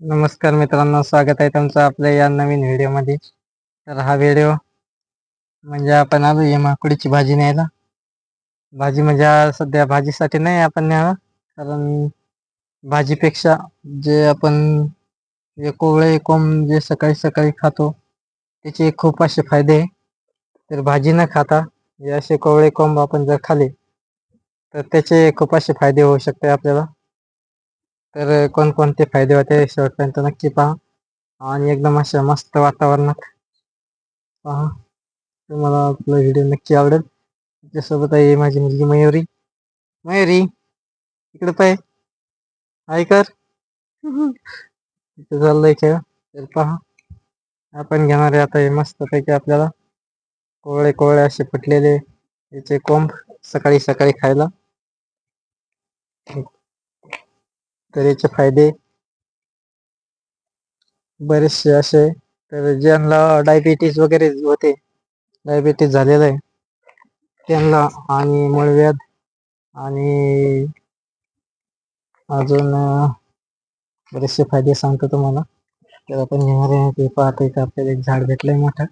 नमस्कार मित्रांनो स्वागत आहे तुमचं आपल्या या नवीन व्हिडिओमध्ये. तर हा व्हिडिओ म्हणजे आपण आलो ये माकुडीची भाजी न्यायला. भाजी म्हणजे सध्या भाजीसाठी नाही आपण न्यावं कारण भाजीपेक्षा जे आपण जे कोवळे कोंब जे सकाळी सकाळी खातो त्याचे खूप असे फायदे आहे. तर भाजी न खाता जे असे कोवळे कोंब आपण जर खाले तर त्याचे खूप असे फायदे होऊ शकते आपल्याला. तर कोणकोणते फायदे होते शेवटपर्यंत नक्की पहा. आणि एकदम अशा मस्त वातावरणात पहा. तुम्हाला आपला व्हिडिओ नक्की आवडेल. त्याच्यासोबत आहे माझी मुलगी मयुरी. मयुरी इकडे पाय. हाय कर. इथे चाललंय खेळ. तर पहा. आपण घेणार आहे आता हे मस्तपैकी आपल्याला. कोवळे कोवळे असे फुटलेले याचे कोंब सकाळी सकाळी खायला. तर याचे फायदे? बरेचसे असे. तर ज्यांना डायबिटीज वगैरे होते डायबिटीज झालेलं आहे त्यांना आणि मूळव्याध आणि अजून बरेचसे फायदे सांगतो तुम्हाला. तर आपण घेणार ते पाहतोय का आपल्याला एक झाड भेटलंय मोठं.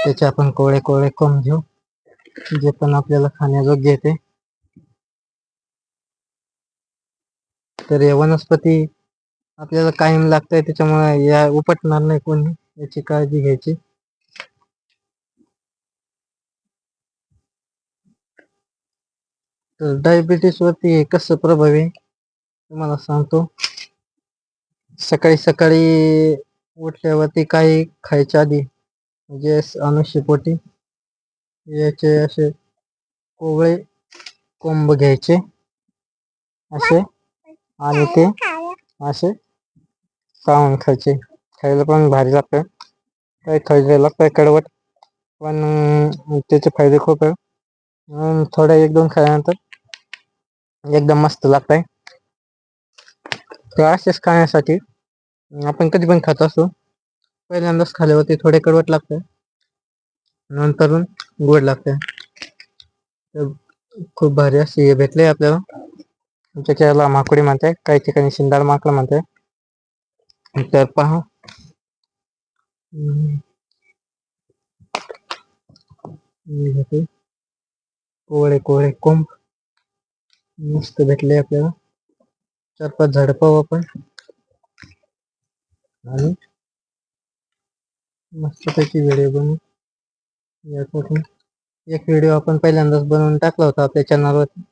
त्याचे आपण कोळे कोळे कम घेऊ. जे पण आपल्याला खाण्यायोग्य येते तर हे वनस्पती आपल्याला कायम लागतंय त्याच्यामुळे या उपटणार नाही कोणी याची काळजी घ्यायची. तर डायबिटीस वरती कसं प्रभावी तुम्हाला सांगतो. सकाळी सकाळी उठल्यावरती काही खायच्या आधी म्हणजे अनुष्यपोटी याचे असे कोवळे कोंब घ्यायचे असे आणि ते असे चावून खायचे. खायला पण भारी लागतं. काही खायला लागतं कडवट पण त्याचे फायदे खूप आहे. थोड्या एक दोन खाल्यानंतर एकदम मस्त लागतंय. तर असेच खाण्यासाठी आपण कधी पण खात असतो पहिल्यांदाच खाल्यावरती थोडे कडवट लागतं नंतर गोड लागतं खूप भारी असे हे भेटले आपल्याला. आमच्या खेळाला माकुडी म्हणते काही ठिकाणी शिंदाड माकड म्हणते. तर पहा. कोवळे कोवळे कोंब. मस्त भेटले आपल्याला. चार पाच झाड पाहू आपण. आणि मस्त त्याची व्हिडिओ बनवू. यापासून एक व्हिडिओ आपण पहिल्यांदाच बनवून टाकला होता आपल्या चॅनलवरती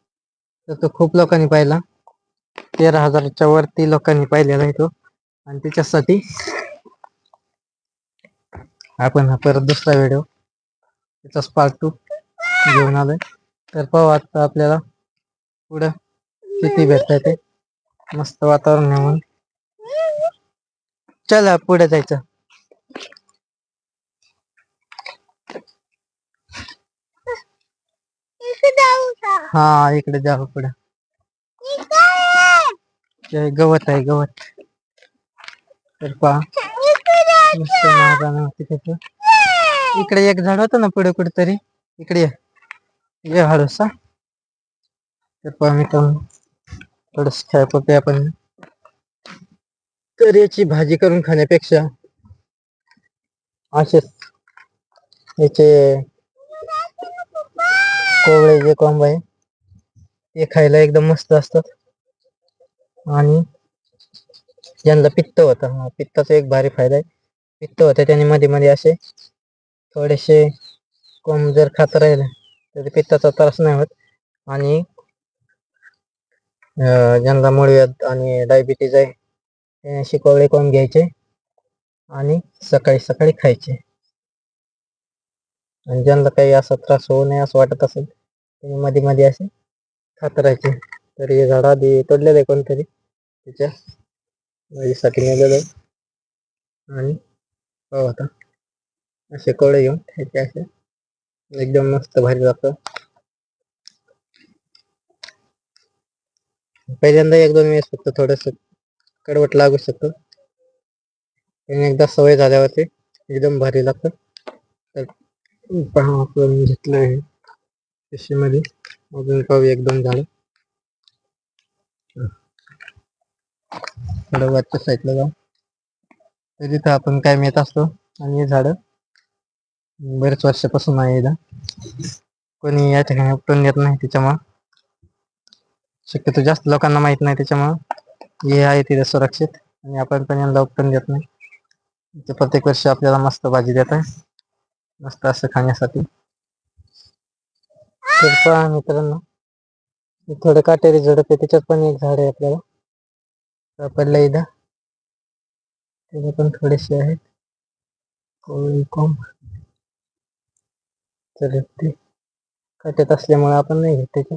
तर तो खूप लोकांनी पाहिला. तेरा हजारच्या वरती लोकांनी पाहिलेला आहे तो. आणि त्याच्यासाठी आपण हा परत दुसरा व्हिडिओ त्याचाच पार्ट टू घेऊन आलोय. तर पाहू आता आपल्याला पुढं किती भेटतंय ते. मस्त वातावरण आहे म्हणून. चला पुढे जायचं. हा इकडे जाऊ पुढे. गवत आहे गवत. तर पहा मस्त होती त्याचं. इकडे एक झाड होतं ना पुढे कुठेतरी. इकडे ये. ये हळूसा. तर पहा मी थोडस खेळपते आपण तर याची भाजी करून खाण्यापेक्षा असेच याचे कोवळे जे कोंब आहे ते खायला एकदम मस्त असतात. आणि ज्यांना पित्त होतं. हा पित्ताचा एक भारी फायदा आहे. पित्त होतं त्याने मध्ये मध्ये असे थोडेसे कोंब जर खात राहिले तर पित्ताचा त्रास नाही होत. आणि ज्यांना मूळव्याध आणि डायबिटीज आहे. त्याने शिकवळे कोंब घ्यायचे आणि सकाळी सकाळी खायचे. आणि ज्यांना काही असा त्रास होऊ नये असं वाटत असेल त्यांनी मध्ये मध्ये असे कातराचे तर हे झाड आधी तोडलेलं आहे कोणतरी. त्याच्या माझ्यासाठी नेलेलं आहे. आणि हो आता. असे कोळे घेऊन खायचे असे एकदम मस्त भारी जातं. पहिल्यांदा एक दोन वेळेस फक्त थोडस कडवट लागू शकतं. आणि एकदा सवय झाल्यावरती एकदम भारी लागतं. तर पहा आपण घेतलं आहे मध्ये अजून पाहू एक दोन झाडं थोडं वरच्या साईडला जाऊ. तर तिथं आपण काय येत असतो? आणि हे झाड. बरेच वर्षापासून आहे इथं. कोणी या ठिकाणी उपटून येत नाही त्याच्यामुळं शक्यतो जास्त लोकांना माहीत नाही त्याच्यामुळं हे आहे तिथे सुरक्षित. आणि आपण पण यांना उपटून देत नाही. ते प्रत्येक वर्षी आपल्याला मस्त भाजी देत आहे. मस्त असं खाण्यासाठी. तर पहा मित्रांनो थोडं काटेरी झडप आहे त्याच्यात पण एक झाड आहे आपल्याला. सापडलं इथं. त्याचे पण थोडेसे आहेत. कोळी तर ते काट्यात असल्यामुळे आपण नाही घेत त्याचे.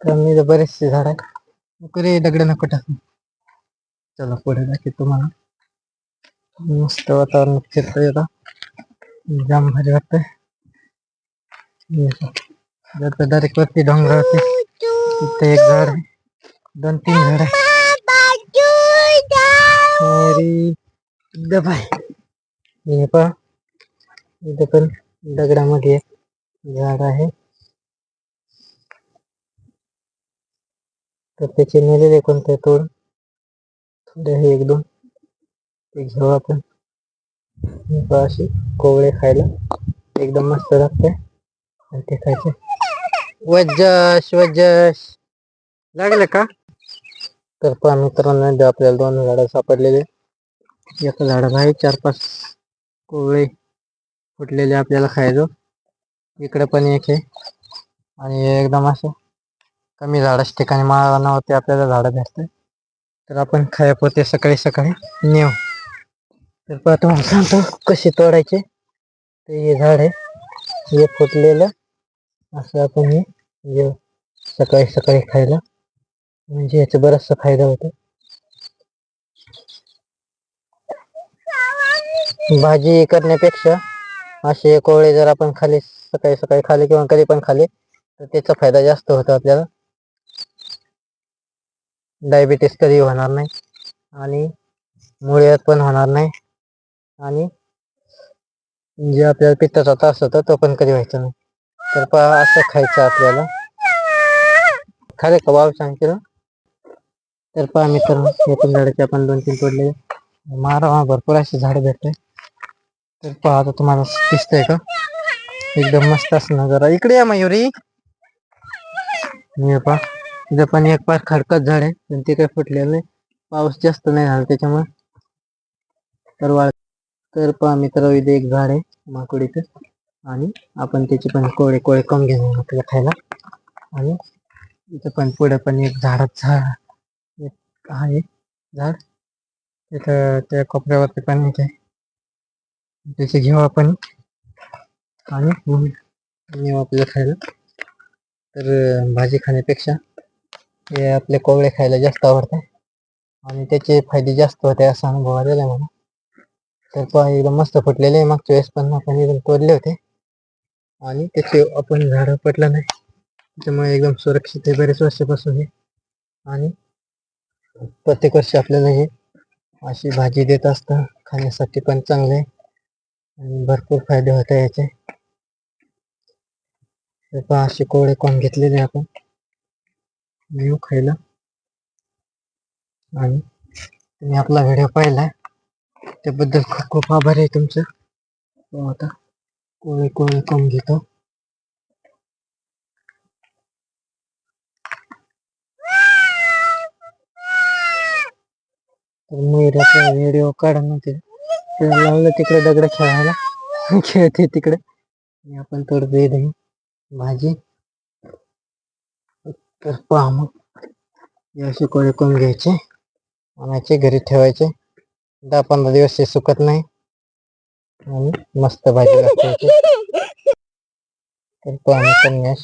कारण इथं बरेचसे झाड आहे करे दगड नको टाकू. चला पुढे दाखव तुम्हाला. मस्त वातावरण फिरता येतं जाम भारी वाटतंय डायरेक्ट वरती डोंगरावरती तिथे एक झाड आहे दोन तीन झाड आहे मेरी दबाय हे पहा इथं पण दगडामध्ये झाड आहे तर त्याचे मेलेले कोणते तोड? थोडे एक दोन ते घेऊ आपण अशी कोवळे खायला एकदम मस्त लागते आणि ते खायचे वजश वजश लागलं का? तर पहा मित्रांनो इथे आपल्याला दोन झाडं सापडलेले एका झाडाला आहे चार पाच कोवळे फुटलेले आपल्याला खायचो. इकडे पण एक आहे. आणि एकदम असं कमी झाडाच्या ठिकाणी माळा नव्हते आपल्याला झाडं भेटते तर आपण खायापोते सकाळी सकाळी नेऊ. तर पहा तुम्हाला सांगतो कशी तोडायचे. ते हे झाड आहे हे फुटलेलं. असं आपण हे म्हणजे सकाळी सकाळी खायला म्हणजे याचा बराचसा फायदा होतो. भाजी करण्यापेक्षा असे कोवळे जर आपण खाली सकाळी सकाळी खाले किंवा कधी पण खाले तर त्याचा फायदा जास्त होतो आपल्याला. डायबिटीस कधी होणार नाही आणि मुळ्यात पण होणार नाही. आणि जे आपल्याला पित्ताचा त्रास होता तो पण कधी व्हायचा नाही. तर पहा असं खायचं आपल्याला. खरे कबाब बाबा सांगते ना तर पहा मित्रांनो हे झाडाचे आपण दोन तीन तोडले. मारा भरपूर असे झाड भेटते तर पहा आता तुम्हाला दिसतंय का? एकदम मस्त असं जरा इकडे या मयुरी. हे पहा इथं पण एक पार खडकत झाड आहे पण ते काही फुटलेलं नाही. पाऊस जास्त नाही झाला त्याच्यामुळे. तर वाळ तर पहा मित्र इथे एक झाड आहे माकुडीचं आणि आपण त्याचे पण कोळे कोळे कम घेऊन आपल्याला खायला. आणि इथं पण पुढे पण एक झाडात झाड एक आहे. झाड. तिथं त्या कोपऱ्यावरती पण एक आहे. त्याचे घेऊ आपण आणि नेऊ आपल्याला खायला. तर भाजी खाण्यापेक्षा हे आपले कोवळे खायला जास्त आवडते आणि त्याचे फायदे जास्त होते असा अनुभव आलेला आहे मला. तर पहा एकदम मस्त फुटलेले आहे. मागच्या वेळेस पण आपण एकदम तोडले होते. आणि त्याचे आपण झाड पडलं नाही. त्याच्यामुळे एकदम सुरक्षित आहे बरेच वर्षापासून हे. आणि प्रत्येक वर्षी आपल्याला हे अशी भाजी देत असतं. खाण्यासाठी पण चांगले आहे. आणि भरपूर फायदे होत आहे याचे. पहा असे कोवळे कोण घेतलेले आपण. नेऊ खायला. आणि तुम्ही आपला व्हिडिओ पाहिला त्याबद्दल खूप खूप आभार आहे तुमचं. हो आता. कोळी कोळी कोण घेतो तर मयुराचा व्हिडिओ काढा नव्हते लावलं तिकडे दगड खेळायला खेळते तिकडे आणि आपण तर दे भाजी तर पहा मग असे कोळे कोण घ्यायचे आणायचे घरी ठेवायचे दहा पंधरा दिवस ते सुकत नाही आणि मस्त भाजी लागते तर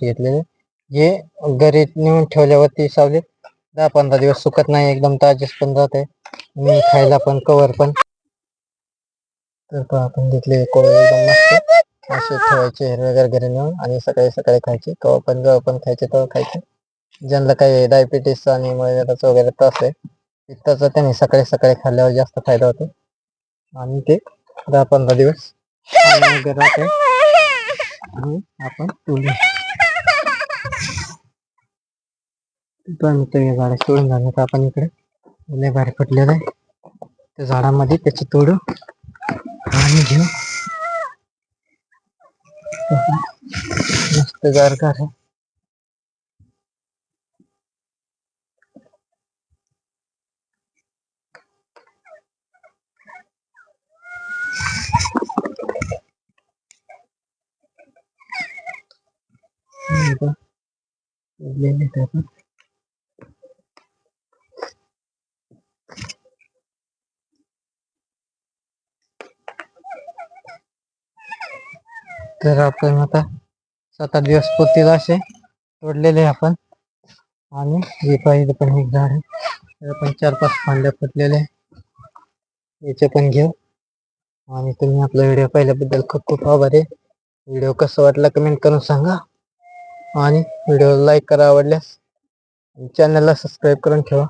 घेतलेले. जे घरी नेऊन ठेवल्यावरती सावलीत दहा पंधरा दिवस सुकत नाही एकदम ताजेच पण जाते. मी खायला पण कवर पण. तर आपण घेतले एकदम मस्त. असे ठेवायचे हिरवेगार घरी नेऊन आणि सकाळी सकाळी खायचे. कवा पण जेव्हा पण खायचे तेव्हा खायचे. ज्यांना काही डायबिटीस आणि मलेरियाचा वगैरे त्रास आहे पित्ताचा त्यांनी सकाळी सकाळी खाल्ल्यावर जास्त फायदा होतो. आणि ते दहा पंधरा दिवस. आपण झाडे सोडून तर आपण इकडे. लय भारी फुटलेलं आहे. त्या झाडामध्ये त्याची तोडू. आणि घेऊ. मस्त गारगार आहे हे बघ. उरलेले आपण. तर आपण आता सात आठ दिवस पुरतील असे तोडलेले आहे आपण. आणि हे पाहिजे पण एक झाड आहे. आपण चार पाच फांद्या फुटलेले याचे पण घेऊ. आणि तुम्ही आपला व्हिडिओ पाहिल्याबद्दल खूप खूप आभार आहे. व्हिडिओ कसा वाटला कमेंट करून सांगा. आणि व्हिडिओ लाईक करा आवडल्यास. चॅनलला सबस्क्राईब करून ठेवा.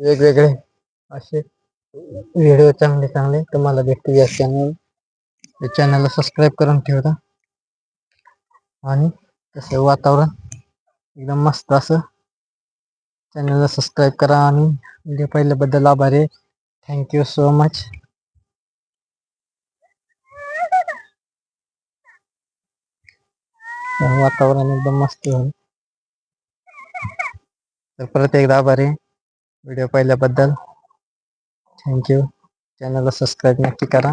वेगवेगळे असे व्हिडिओ चांगले चांगले तुम्हाला भेटतील या चॅनल चॅनलला सबस्क्राईब करून ठेवता. आणि तसं वातावरण? एकदम मस्त असं. चॅनलला सबस्क्राईब करा आणि व्हिडिओ पाहिल्याबद्दल आभारी थँक्यू सो मच वातावरण एकदम मस्त आहे तर परत एकदा आभार आहे. व्हिडिओ पाहिल्याबद्दल. थँक्यू चॅनलला सबस्क्राईब नक्की करा.